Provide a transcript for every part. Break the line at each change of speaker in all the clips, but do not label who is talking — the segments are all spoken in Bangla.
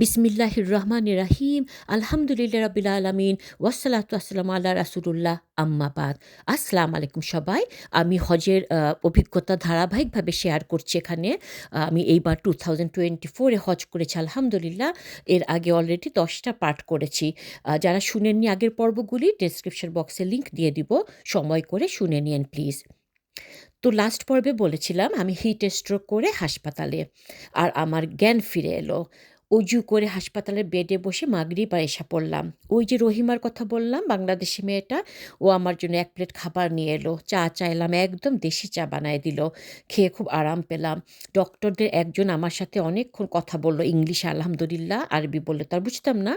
বিসমিল্লাহির রহমান রাহিম আলহামদুলিল্লাহ রবিল আলমিন ওয়াসালাতু আসসালাম আল্লাহ রাসুলুল্লাহ আম্মাবাদ আসসালাম আলাইকুম সবাই। আমি হজের অভিজ্ঞতা ধারাবাহিকভাবে শেয়ার করছি এখানে। আমি এইবার টু থাউজেন্ড টোয়েন্টি ফোরে হজ করেছি, আলহামদুলিল্লাহ। এর আগে অলরেডি দশটা পাঠ করেছি। যারা শুনেননি আগের পর্বগুলি ডেসক্রিপশন বক্সে লিঙ্ক দিয়ে দিব। সময় করে শুনে নিন প্লিজ তো লাস্ট পর্বে বলেছিলাম, আমি হিট স্ট্রোক করে হাসপাতালে, আর আমার জ্ঞান ফিরে এলো। উজু করে হাসপাতালের বেডে বসে মাগরিব আর এসা পড়লাম। ওই যে রহিমার কথা বললাম, বাংলাদেশি মেয়েটা, ও আমার জন্য এক প্লেট খাবার নিয়ে এলো। চা চাইলাম, একদম দেশি চা বানায় দিল। খেয়ে খুব আরাম পেলাম। ডক্টরদের একজন আমার সাথে অনেকক্ষণ কথা বলল, ইংলিশ আলহামদুলিল্লাহ, আরবি বললে। তার বুঝতাম না,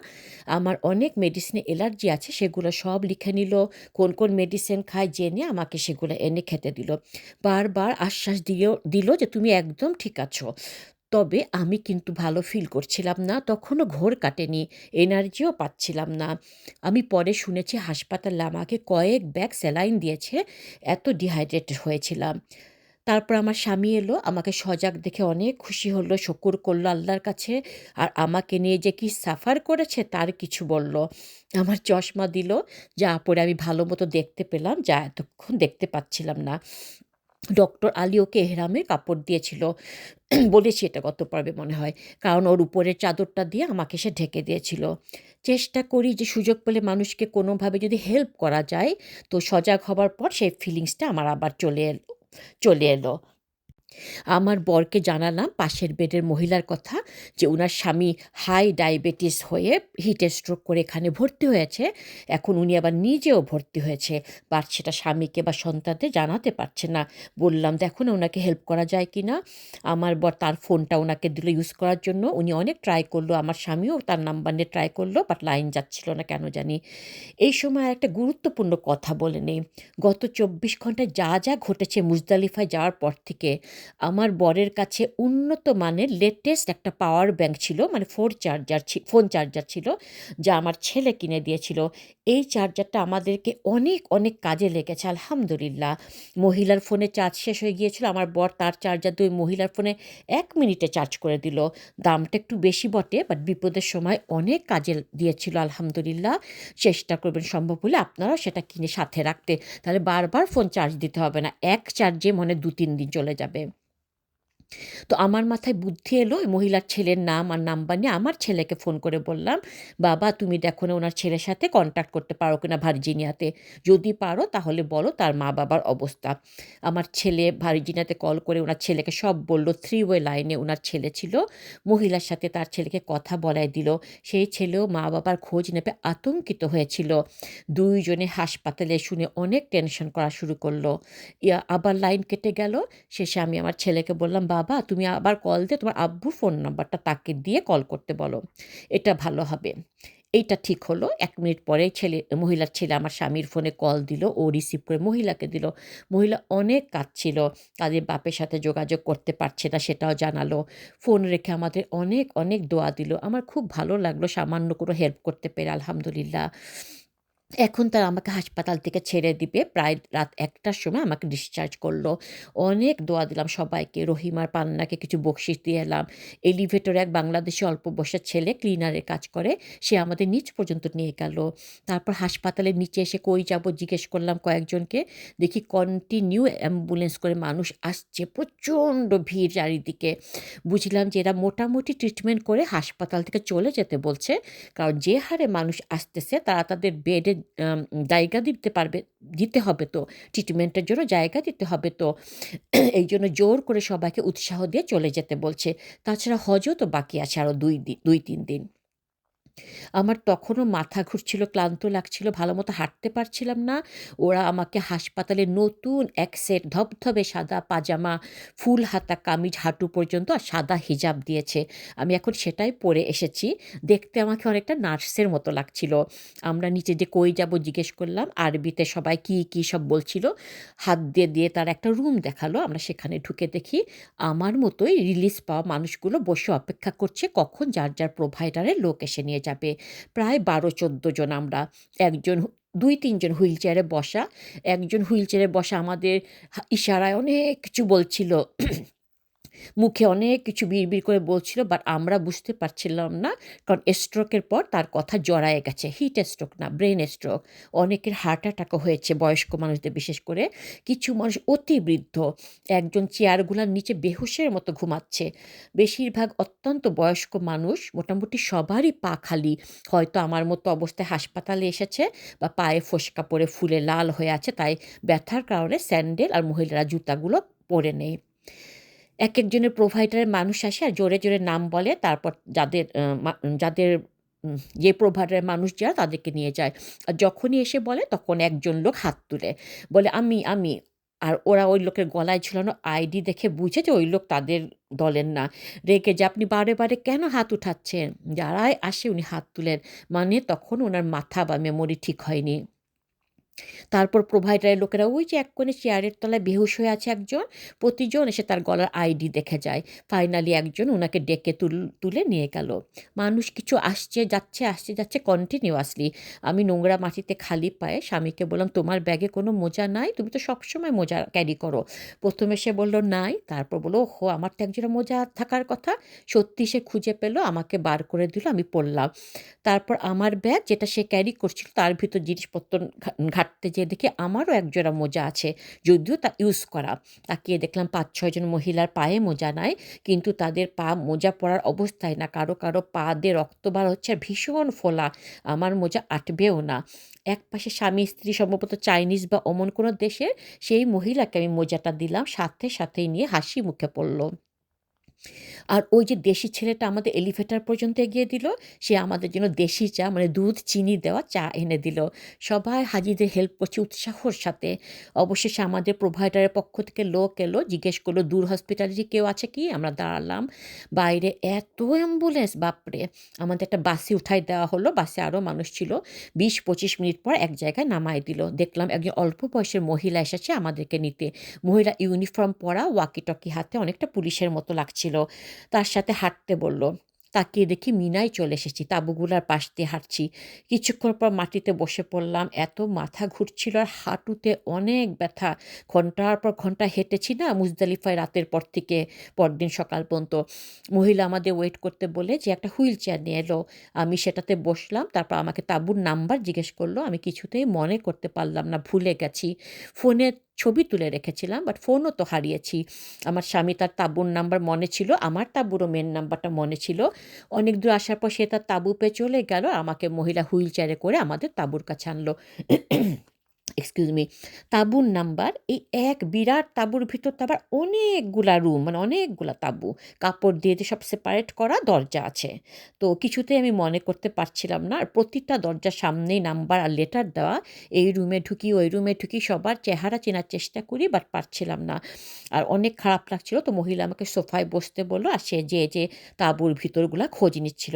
আমার অনেক মেডিসিনে অ্যালার্জি আছে, সেগুলো সব লিখে নিল। কোন কোন মেডিসিন খায় জেনে আমাকে সেগুলো এনে খেতে দিল। বারবার আশ্বাস দিল দিল যে তুমি একদম ঠিক আছো। তবে আমি কিন্তু ভালো ফিল করছিলাম না, তখনও ঘোর কাটেনি এনার্জিও পাচ্ছিলাম না। আমি পরে শুনেছি হাসপাতালে আমাকে কয়েক ব্যাগ স্যালাইন দিয়েছে, এত ডিহাইড্রেটেড হয়েছিলাম। তারপর আমার স্বামী এলো, আমাকে সজাগ দেখে অনেক খুশি হলো, শকুর করল আল্লাহর কাছে, আর আমাকে নিয়ে যে কি সাফার করেছে তার কিছু বলল। আমার চশমা দিল, যা পরে আমি ভালো মতো দেখতে পেলাম, যা এতক্ষণ দেখতে পাচ্ছিলাম না। ডক্টর আলিওকে এহরামের কাপড় দিয়েছিল। বলেছি এটা গত পর্বে মনে হয়। কারণ ওর উপরের চাদরটা দিয়ে আমাকে সে ঢেকে দিয়েছিল। চেষ্টা করি যে সুযোগ পেলে মানুষকে কোনোভাবে যদি হেল্প করা যায়, তো সজাগ হবার পর সেই ফিলিংসটা আমার আবার চলে এলো চলে এলো। আমার বরকে জানালাম পাশের বেডের মহিলার কথা যে ওনার স্বামী হাই ডায়াবেটিস হয়ে হিট স্ট্রোক করে এখানে ভর্তি হয়েছে। এখন উনি আবার নিজেও ভর্তি হয়েছে। বাট সেটা স্বামীকে বা সন্তানদের জানাতে পারছে না। বললাম দেখো না ওনাকে হেল্প করা যায় কি না আমার বর তার ফোনটা ওনাকে দিল ইউজ করার জন্য। উনি অনেক ট্রাই করল। আমার স্বামীও তার নাম্বার নিয়ে ট্রাই করল বাট লাইন যাচ্ছিল না, কেন জানি? এই সময় একটা গুরুত্বপূর্ণ কথা বলে নেই। গত চব্বিশ ঘন্টায় যা যা ঘটেছে মুজদালিফায় যাওয়ার পর থেকে আমার বরের কাছে উন্নত মানের লেটেস্ট একটা পাওয়ার ব্যাঙ্ক ছিল মানে ফোর চার্জার ফোন চার্জার ছিল, যা আমার ছেলে কিনে দিয়েছিল। এই চার্জারটা আমাদেরকে অনেক অনেক কাজে লেগেছে, আলহামদুলিল্লাহ। মহিলার ফোনে চার্জ শেষ হয়ে গিয়েছিল, আমার বর তার চার্জার দুই মহিলার ফোনে এক মিনিটে চার্জ করে দিল। দামটা একটু বেশি বটে বাট বিপদের সময় অনেক কাজে দিয়েছিল, আলহামদুলিল্লাহ। চেষ্টা করবেন, সম্ভব হলে আপনারাও সেটা কিনে সাথে রাখতে। তাহলে বারবার ফোন চার্জ দিতে হবে না, এক চার্জে মনে দু তিন দিন চলে যাবে। তো আমার মাথায় বুদ্ধি এলো, ওই মহিলার ছেলের নাম আর নাম্বার নিয়ে আমার ছেলেকে ফোন করে বললাম, বাবা, তুমি দেখো না ওনার ছেলের সাথে কন্ট্যাক্ট করতে পারো কিনা ভার্জিনিয়াতে। যদি পারো তাহলে বলো তার মা বাবার অবস্থা। আমার ছেলে ভার্জিনিয়াতে কল করে ওনার ছেলেকে সব বলল থ্রি ওয়ে লাইনে ওনার ছেলে ছিল। মহিলার সাথে তার ছেলেকে কথা বলাই দিল। সেই ছেলেও মা বাবার খোঁজ নেবে আতঙ্কিত হয়েছিল। দুইজনে হাসপাতালে শুনে অনেক টেনশন করা শুরু করল। আবার লাইন কেটে গেল। শেষে আমি আমার ছেলেকে বললাম বাবা, তুমি আবার কল দিয়ে তোমার আব্বুর ফোন নাম্বারটা তাকে দিয়ে কল করতে বলো। এটা ভালো হবে। এইটা ঠিক হলো। এক মিনিট পরে ছেলে, মহিলার ছেলে আমার স্বামীর ফোনে কল দিল। ও রিসিভ করে মহিলাকে দিল। মহিলা অনেক কাঁদছিল। তাদের বাপের সাথে যোগাযোগ করতে পারছে না, সেটাও জানালো। ফোন রেখে আমাদের অনেক অনেক দোয়া দিল। আমার খুব ভালো লাগল। সামান্য কোনো হেল্প করতে পেরে, আলহামদুলিল্লাহ। এখন তারা আমাকে হাসপাতাল থেকে ছেড়ে দিবে। প্রায় রাত একটার সময় আমাকে ডিসচার্জ করল। অনেক দোয়া দিলাম সবাইকে। রহিমার পান্নাকে কিছু বকশিস দিয়ে এলাম। এলিভেটরে এক বাংলাদেশি অল্প বয়সের ছেলে ক্লিনারের কাজ করে, সে আমাদের নিচ পর্যন্ত নিয়ে গেল। তারপর হাসপাতালের নিচে এসে কই যাব জিজ্ঞেস করলাম কয়েকজনকে। দেখি কন্টিনিউ অ্যাম্বুলেন্স করে মানুষ আসছে। প্রচণ্ড ভিড় চারিদিকে। বুঝলাম যে এরা মোটামুটি ট্রিটমেন্ট করে হাসপাতাল থেকে চলে যেতে বলছে। কারণ যে হারে মানুষ আসতেছে, তারা তাদের বেডে জায়গা দিতে পারবে, দিতে হবে তো ট্রিটমেন্টের জন্য জায়গা দিতে হবে তো। এই জন্য জোর করে সবাইকে উৎসাহ দিয়ে চলে যেতে বলছে। তাছাড়া হজও তো বাকি আছে আরও দুই দিন দুই, তিন দিন। আমার তখনও মাথা ঘুরছিল, ক্লান্ত লাগছিল ভালো মতো হাঁটতে পারছিলাম না। ওরা আমাকে হাসপাতালে নতুন এক সেট ধবধবে সাদা পাজামা, ফুল হাতা কামিজ, হাঁটু পর্যন্ত আর সাদা হিজাব দিয়েছে। আমি এখন সেটাই পরে এসেছি। দেখতে আমাকে অনেকটা নার্সের মতো লাগছিল। আমরা নিচে যে কই যাব জিজ্ঞেস করলাম, আরবিতে সবাই কি কি সব বলছিল। হাত দিয়ে দিয়ে তার একটা রুম দেখাল, আমরা সেখানে ঢুকে দেখি আমার মতোই রিলিজ পাওয়া মানুষগুলো বসে অপেক্ষা করছে, কখন যার যার প্রোভাইডারের লোক এসে নিয়ে যাবে। প্রায় বারো চোদ্দ জন আমরা। একজন দুই তিনজন হুইল চেয়ারে বসা। একজন হুইল চেয়ারে বসা আমাদের ইশারায় অনেক কিছু বলছিল। মুখে অনেক কিছু বিড়বিড় করে বলছিল বাট আমরা বুঝতে পারছিলাম না, কারণ স্ট্রোকের পর তার কথা জড়ায় গেছে। হিট স্ট্রোক না ব্রেন স্ট্রোক অনেকের হার্ট অ্যাটাকও হয়েছে বয়স্ক মানুষদের, বিশেষ করে কিছু মানুষ অতি বৃদ্ধ। একজন চেয়ারগুলোর নিচে বেহুশের মতো ঘুমাচ্ছে। বেশিরভাগ অত্যন্ত বয়স্ক মানুষ মোটামুটি সবারই পা খালি। হয়তো আমার মতো অবস্থায় হাসপাতালে এসেছে বা পায়ে ফোসকা পরে ফুলে লাল হয়ে আছে, তাই ব্যথার কারণে স্যান্ডেল আর মহিলারা জুতাগুলো পরে নেই। এক একজনের প্রোভাইডারের মানুষ আসে আর জোরে জোরে নাম বলে, তারপর যাদের যাদের যে প্রোভাইডারের মানুষ যারা তাদেরকে নিয়ে যায়। আর যখনই এসে বলে, তখন একজন লোক হাত তুলে, বলে, আমি আমি। আর ওরা ওই লোকের গলায় ঝুলানো আইডি দেখে বুঝে যে ওই লোক তাদের দলের না। রেগে যে, আপনি বারে বারে কেন হাত উঠাচ্ছেন? যারাই আসে উনি হাত তুলেন। মানে তখন ওনার মাথা বা মেমোরি ঠিক হয়নি। তারপর প্রোভাইডারের লোকেরা ওই যে এক কোণে চেয়ারের তলায় বেহুশ হয়ে আছে একজন, প্রতিজন এসে তার গলার আইডি দেখে যায়। ফাইনালি একজন ওনাকে ডেকে তুল, তুলে নিয়ে গেল। মানুষ কিছু আসছে, যাচ্ছে আসছে, যাচ্ছে কন্টিনিউয়াসলি আমি নোংরা মাটিতে খালি পায়ে স্বামীকে বললাম, তোমার ব্যাগে কোনো মোজা নাই? তুমি তো সবসময় মোজা ক্যারি করো। প্রথমে সে বলল, নাই। তারপর বলল হো আমার তো একজনের মোজা থাকার কথা। সত্যি সে খুঁজে পেল, আমাকে বার করে দিল, আমি পড়লাম। তারপর আমার ব্যাগ যেটা সে ক্যারি করছিল, তার ভিতর জিনিসপত্র ঘাট হাঁটতে যেয়ে দেখি আমারও একজোড়া মোজা আছে, যদিও তা ইউজ করা। তাকিয়ে দেখলাম পাঁচ ছয়জন মহিলার পায়ে মোজা নাই, কিন্তু তাদের পা মোজা পরার অবস্থায় না। কারও কারও পা দিয়ে রক্ত বার হচ্ছে ভীষণ ফোলা। আমার মোজা আটবেও না। এক পাশে স্বামী, স্ত্রী, সম্ভবত চাইনিজ বা অমন কোনো দেশের সেই মহিলাকে আমি মোজাটা দিলাম, সাথে, সাথেই নিয়ে হাসি মুখে পড়ল। আর ওই যে দেশি ছেলেটা আমাদের এলিভেটার পর্যন্ত এগিয়ে দিল, সে আমাদের জন্য দেশি চা মানে দুধ, চিনি দেওয়া চা এনে দিল। সবাই হাজিদের হেল্প করছে উৎসাহর সাথে। অবশেষে আমাদের প্রোভাইডারের পক্ষ থেকে লোক এলো, জিজ্ঞেস করল, দূর হসপিটালে যে কেউ আছে কি? আমরা দাঁড়ালাম। বাইরে এত অ্যাম্বুলেন্স বাপরে! আমাদের একটা বাসে উঠাই দেওয়া হলো, বাসে আরও মানুষ ছিল। বিশ পঁচিশ মিনিট পর এক জায়গায় নামাই দিল। দেখলাম একজন অল্প বয়সের মহিলা এসেছে আমাদেরকে নিতে। মহিলা ইউনিফর্ম পরা ওয়াকি টকি হাতে অনেকটা পুলিশের মতো লাগছিল। তার সাথে হাঁটতে বলল, তাকিয়ে দেখি মিনাই চলে এসেছি, তাঁবুগুলার পাশ দিয়ে হাঁটছি। কিছুক্ষণ পর মাটিতে বসে পড়লাম, এত মাথা ঘুরছিল আর হাঁটুতে অনেক ব্যথা। ঘণ্টার পর ঘণ্টা হেঁটেছি না মুজদালিফায় রাতের পর থেকে, পরদিন সকাল পর্যন্ত। মহিলা আমাদের ওয়েট করতে বলে যে, একটা হুইল চেয়ার নিয়ে এলো। আমি সেটাতে বসলাম, তারপর আমাকে তাঁবুর নাম্বার জিজ্ঞেস করল। আমি কিছুতেই মনে করতে পারলাম না, ভুলে গেছি। ফোনে ছবি তুলে রেখেছিলাম বাট ফোনও তো হারিয়েছি। আমার স্বামী তার তাবুর নাম্বার মনে ছিল, আমার তাবুরও মেন নাম্বারটা মনে ছিল। অনেক দূর আসার পর সে তার তাবু পেয়ে চলে গেল, আমাকে মহিলা হুইল চেয়ারে করে আমাদের তাবুর কাছে আনলো। এক্সকিউজ মি তাঁবুর নাম্বার এই এক বিরাট তাঁবুর ভিতর তো আবার অনেকগুলা রুম মানে অনেকগুলা তাঁবু। কাপড় দিয়ে যে সব সেপারেট করা দরজা আছে। তো কিছুতেই আমি মনে করতে পারছিলাম না, আর প্রতিটা দরজার সামনেই নাম্বার আর লেটার দেওয়া। এই রুমে ঢুকি, ওই রুমে ঢুকি, সবার চেহারা চেনার চেষ্টা করি বাট পারছিলাম না। আর অনেক খারাপ লাগছিল, তো মহিলা আমাকে সোফায় বসতে বলল, আর সে যে যে তাঁবুর ভিতরগুলা খোঁজ নিচ্ছিল।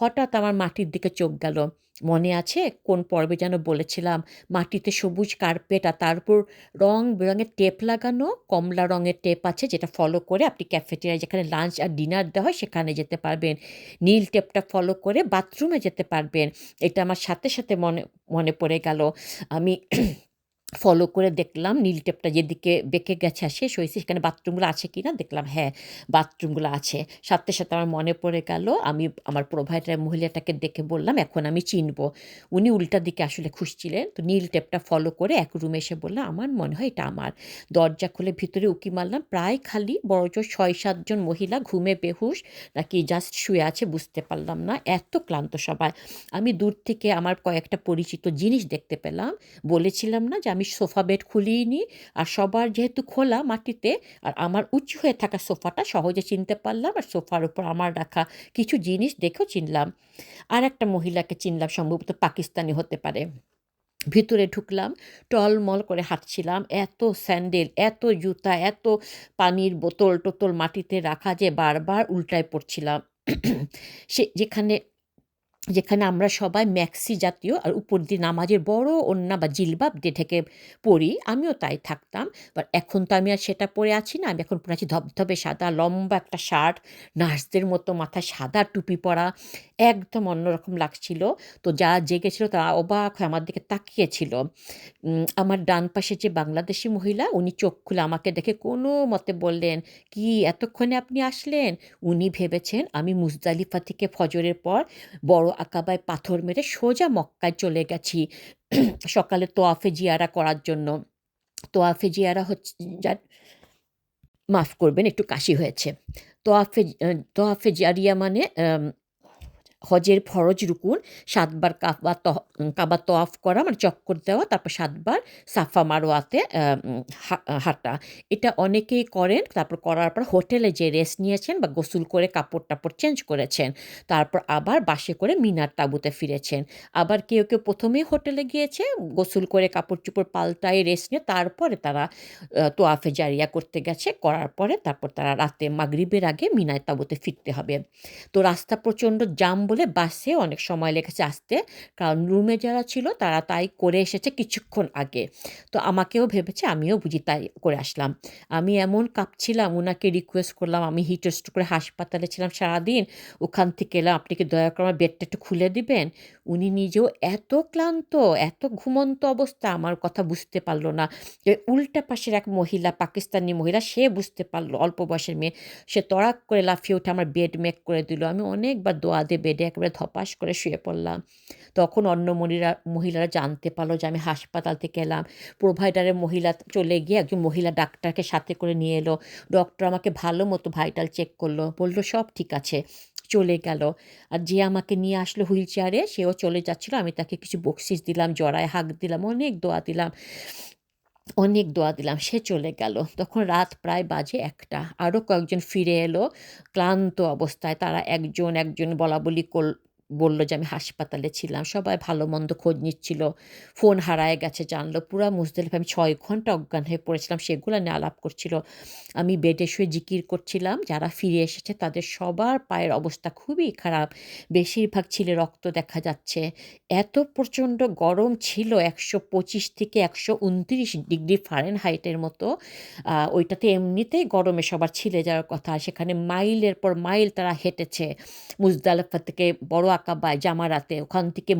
হঠাৎ আমার মাটির দিকে চোখ গেল। মনে আছে? কোন পর্বে যেন বলেছিলাম, মাটিতে সবুজ কার্পেট আর তার উপর রং বেরঙের টেপ লাগানো, কমলা রঙের টেপ আছে যেটা ফলো করে আপনি ক্যাফেটেরিয়া যেখানে লাঞ্চ আর ডিনার দেওয়া হয় সেখানে যেতে পারবেন। নীল টেপটা ফলো করে বাথরুমে যেতে পারবেন। এটা আমার সাথে সাথে মনে মনে পড়ে গেল। আমি ফলো করে দেখলাম, নীল টেপটা যেদিকে বেঁকে গেছে শেষ হয়েছে, সেখানে বাথরুমগুলো আছে কি না দেখলাম হ্যাঁ বাথরুমগুলো আছে। সাথে সাথে আমার মনে পড়ে গেল, আমি আমার প্রোভাইডার মহিলাটাকে দেখে বললাম, এখন আমি চিনব। উনি উল্টা দিকে আসলে খুঁজছিলেন তো নীল টেপটা ফলো করে এক রুমে এসে বললাম, আমার মনে হয় এটা আমার। দরজা খুলে ভিতরে উকি মারলাম, প্রায় খালি বড়জোর ছয় সাতজন মহিলা ঘুমে বেহুশ, নাকি জাস্ট শুয়ে আছে বুঝতে পারলাম না, এত ক্লান্ত সবাই। আমি দূর থেকে আমার কয়েকটা পরিচিত জিনিস দেখতে পেলাম, বলেছিলাম না যে আমি আমি সোফা বেড খুলিয়ে নিই আর সবার যেহেতু খোলা মাটিতে, আর আমার উঁচু হয়ে থাকা সোফাটা সহজে চিনতে পারলাম, আর সোফার উপর আমার রাখা কিছু জিনিস দেখেও চিনলাম। আর একটা মহিলাকে চিনলাম, সম্ভবত পাকিস্তানি হতে পারে। ভিতরে ঢুকলাম, টলমল করে হাঁটছিলাম, এত স্যান্ডেল, এত জুতা, এত পানির বোতল টোতল মাটিতে রাখা যে বারবার উল্টায় পড়ছিলাম। সে যেখানে যেখানে আমরা সবাই ম্যাক্সি জাতীয় আর উপর দিয়ে নামাজের বড় ওড়না বা জিলবাব দিয়ে ঢেকে পড়ি, আমিও তাই থাকতাম। বাট এখন তো আমি আর সেটা পরে আছি না, আমি এখন পরে আছি ধবধবে সাদা, লম্বা একটা শার্ট, নার্সদের মতো মাথায় সাদা, টুপি পরা, একদম অন্যরকম লাগছিল। তো যারা জেগেছিল তারা অবাক হয়ে আমার দিকে তাকিয়েছিল। আমার ডান পাশে যে বাংলাদেশি মহিলা, উনি চোখ খুলে আমাকে দেখে কোনো মতে বললেন, কি, এতক্ষণে আপনি আসলেন? উনি ভেবেছেন আমি মুজদালিফা থেকে ফজরের পর বড় আকাবায় পাথর মেরে সোজা মক্কায় চলে গেছি। সকালে তোয়াফে জিয়ারা করার জন্য। তোয়াফে জিয়ারা হচ্ছে, যার, মাফ করবেন, একটু কাশি হয়েছে। তোয়াফে তোয়াফে জারিয়া মানে হজের ফরজ রুকুন, সাতবার কাবা কাবা তওয়াফ করা মানে চক্কর দেওয়া, তারপর সাতবার সাফা মারোয়াতে হাঁটা। এটা অনেকেই করেন, তারপর করার পর হোটেলে যে রেস্ট নিয়েছেন বা গোসল করে কাপড় টাপড় চেঞ্জ করেছেন, তারপর আবার বাসে করে মিনার তাঁবুতে ফিরেছেন। আবার কেউ কেউ প্রথমেই হোটেলে গিয়েছে, গোসল করে কাপড় চোপড় পাল্টায় রেস্ট নিয়ে, তারপরে তারা তোয়াফে জারিয়া করতে গেছে, করার পরে তারপর তারা রাতে মাগরিবের আগে মিনায় তাঁবুতে ফিরতে হবে। তো রাস্তা প্রচণ্ড জাম বলে বাসে অনেক সময় লেগেছে আসতে। কারণ রুমে যারা ছিল তারা তাই করে এসেছে কিছুক্ষণ আগে। তো আমাকেও ভেবেছে, আমিও বুঝি তাই করে আসলাম। আমি এমন কাঁপছিলাম ওনাকে রিকোয়েস্ট করলাম, আমি হিটস্ট করে হাসপাতালে ছিলাম সারাদিন। ওখান থেকে এলাম, আপনি কি দয়া করে আমার বেডটা একটু খুলে দিবেন? উনি নিজেও এত ক্লান্ত, এত ঘুমন্ত অবস্থা, আমার কথা বুঝতে পারল না। উল্টা পাশের এক মহিলা, পাকিস্তানি মহিলা, সে বুঝতে পারল, অল্প বয়সের মেয়ে। সে তড়াক করে লাফিয়ে উঠে আমার বেড মেক করে দিল। আমি অনেকবার দোয়া দিয়ে বেডে একেবারে ধপাস করে শুয়ে পড়লাম। তখন অন্য মহিলা মহিলারা জানতে পারল যে আমি হাসপাতাল থেকে এলাম। প্রোভাইডারের মহিলা চলে গিয়ে একজন মহিলা ডাক্তারকে সাথে করে নিয়ে এলো। ডক্টর আমাকে ভালো মতো ভাইটাল চেক করল, বলল, সব ঠিক আছে। চলে গেল। আর যে আমাকে নিয়ে আসলো হুইল চেয়ারে, সেও চলে যাচ্ছিল। আমি তাকে কিছু বকশিস দিলাম, জড়ায় হাক দিলাম, অনেক দোয়া দিলাম। অনেক দোয়া দিলাম, সে চলে গেল। তখন রাত প্রায় বাজে একটা। আরও কয়েকজন ফিরে এলো, ক্লান্ত অবস্থায়। তারা একজন একজন বলা বলি বলল যে আমি হাসপাতালে ছিলাম, সবাই ভালো মন্দ খোঁজ নিচ্ছিল, ফোন হারায় গেছে, জানলো পুরা মুজদালিফা আমি ছয় ঘণ্টা অজ্ঞান হয়ে পড়েছিলাম, সেগুলো নিয়ে আলাপ করছিল। আমি বেডে শুয়ে জিকির করছিলাম, যারা ফিরে এসেছে তাদের সবার পায়ের অবস্থা খুবই খারাপ, বেশিরভাগ ছিলে রক্ত দেখা যাচ্ছে। এত প্রচণ্ড গরম ছিল, একশো পঁচিশ থেকে একশো উনত্রিশ ডিগ্রি ফারেনহাইটের মতো ওইটাতে এমনিতেই গরমে সবার ছিলে যাওয়ার কথা, সেখানে মাইলের পর মাইল তারা হেঁটেছে। মুজদালিফা থেকে বড় আকাবায় জামারাতে ওখান থেকে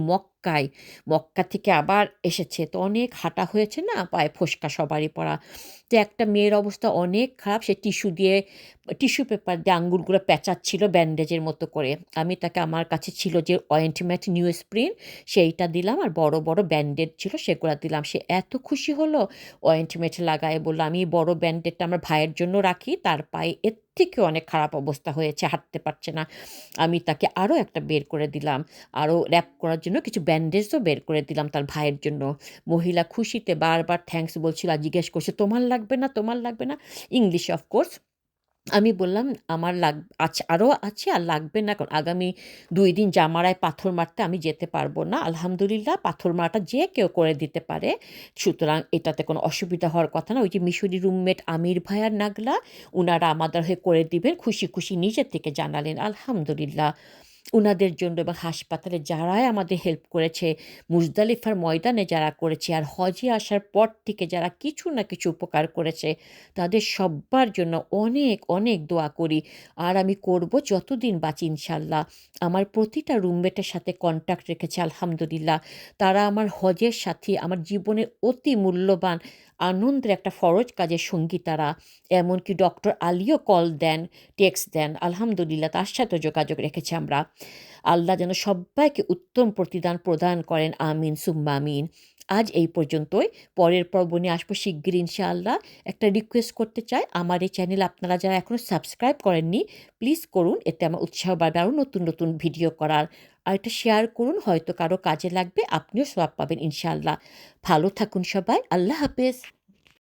মক্কায়। মক্কা থেকে আবার এসেছে। তো অনেক হাঁটা হয়েছে না? পায়ে ফোসকা সবারই পড়া। তো একটা মেয়ের অবস্থা অনেক খারাপ। সে টিস্যু দিয়ে, টিস্যু পেপার দিয়ে আঙ্গুলগুলো প্যাঁচাচ্ছিল ব্যান্ডেজের মতো করে। আমি তাকে আমার কাছে ছিল যে অয়েন্টমেন্ট নিউ স্প্রিন, সেইটা দিলাম আর বড় বড় ব্যান্ডেড ছিল সেগুলো দিলাম। সে এত খুশি হলো, অয়েন্টমেন্ট লাগায় বলল, আমি বড় ব্যান্ডেডটা আমার ভাইয়ের জন্য রাখি। তার পায়ে এর থেকে অনেক খারাপ অবস্থা হয়েছে, হাঁটতে পারছে না। আমি তাকে আরও একটা বের করে দিলাম। আরও র্যাপ করার জন্য কিছু ব্যান্ডেজও বের করে দিলাম তার ভাইয়ের জন্য। মহিলা খুশিতে বারবার থ্যাঙ্কস বলছিল আর জিজ্ঞেস করছে, তোমার লাগবে না, তোমার লাগবে না? ইংলিশ অফকোর্স আমি বললাম, আমার লাগ, আছে আরও আছে আর লাগবে না কারণ আগামী দুই দিন জামারায় পাথর মারতে আমি যেতে পারব না। আলহামদুলিল্লাহ, পাথর মারাটা যে কেউ করে দিতে পারে। সুতরাং এটাতে কোনো অসুবিধা হওয়ার কথা না। ওই যে মিশরি রুমমেট আমির ভাইয়ার নাগলা ওনারা আমাদের হয়ে করে দিবেন। খুশি খুশি নিজের থেকে জানালেন, আলহামদুলিল্লাহ। ওনাদের জন্য এবং হাসপাতালে যারাই আমাদের হেল্প করেছে, মুজদালিফার ময়দানে যারা করেছে আর হজে আসার পর থেকে যারা কিছু না কিছু উপকার করেছে, তাদের সব্বার জন্য অনেক অনেক দোয়া করি। আর আমি করব যতদিন বাঁচি ইনশাল্লাহ। আমার প্রতিটা রুমমেটের সাথে কন্ট্যাক্ট রেখেছে, আলহামদুলিল্লাহ। তারা আমার হজের সাথী, আমার জীবনের অতি মূল্যবান আনন্দের একটা ফরজ কাজের সঙ্গী তারা এমনকি ডক্টর আলীও কল দেন, টেক্সট দেন, আলহামদুলিল্লাহ তার সাথে যোগাযোগ রেখেছি আমরা। আল্লাহ যেন সবাইকে উত্তম প্রতিদান প্রদান করেন, আমিন, সুম্মা আমিন। আজ এই পর্যন্তই। পরের পর্ব নিয়ে আসব শিগগির ইনশাআল্লাহ। একটা রিকোয়েস্ট করতে চাই, আমার এই চ্যানেল আপনারা যারা এখনও সাবস্ক্রাইব করেননি প্লিজ করুন, এতে আমার উৎসাহ বাড়বে আরও নতুন নতুন ভিডিও করার। আর এটা শেয়ার করুন, হয়তো কারও কাজে লাগবে, আপনিও সব পাবেন ইনশাআল্লাহ। ভালো থাকুন সবাই, আল্লাহ হাফেজ।